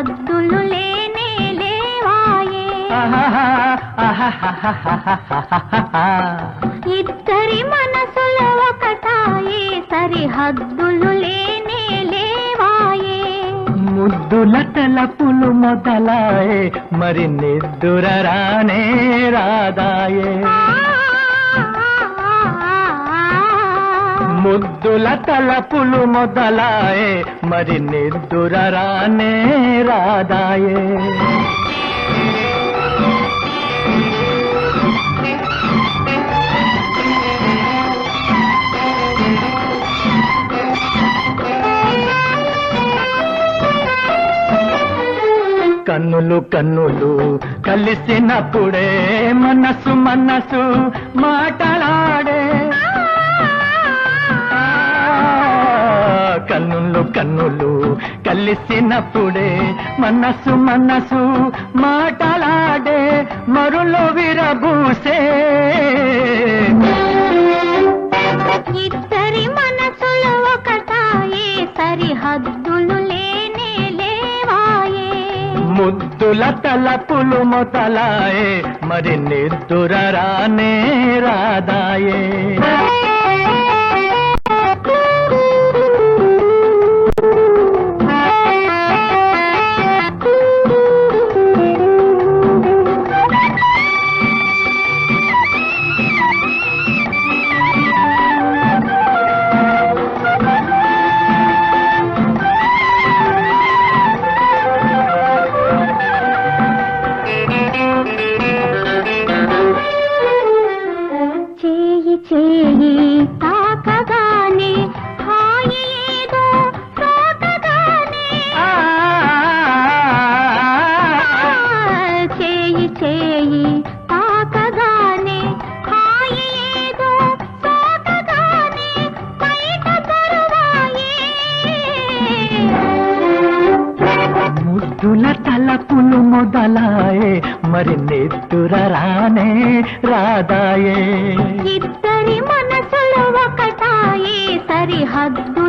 హద్దులు లేనే లేవాయే. ఇద్దరి మనసుల ఒకటాయే సరిహద్దులు లేనే లేవాయే. ముద్దుల తలపులు మొదలాయే మరి నిద్దుర రానే రాదాయే. ముద్దుల తలపులు మొదలాయే మరి నిద్దురరానే రాదాయే. కన్నులు కన్నులు కలిసినప్పుడే మనసు మనసు మాటలాడే కన్నులు కన్నులు కలిసినప్పుడే మనసు మనసు మాటలాడే మరులో విరబూసే. ఇద్దరి మనసులో ఒకటాయే సరిహద్దులు లేనే లేవాయే. ముద్దుల తలపులు మొదలాయే మరి నిద్దుర రానే రాదాయే. చేయి చేయి తాకగానే ముద్దుల తలపులు మొదలాయే మరి నిద్దుర రానే రాదాయే. ఇద్దరి మనసులు ఒకటాయే సరిహద్దు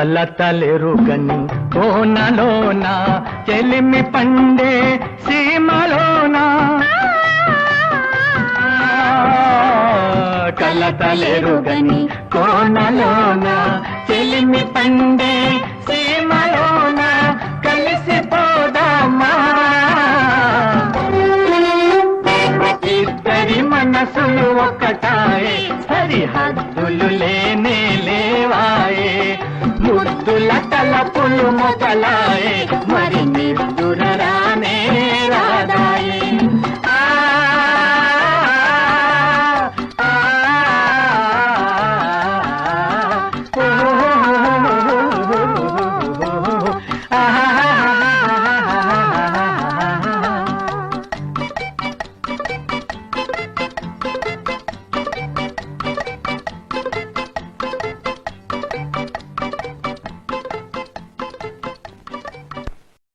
కలతలెరుగని కోనలోన చెలిమి పండే సీమలోన. కలతలెరుగని కోనలోన చెలిమి పండే సీమలోన కలిసిపోదామా? ఇద్దరి మనసులు ఒకటాయే సరిహద్దు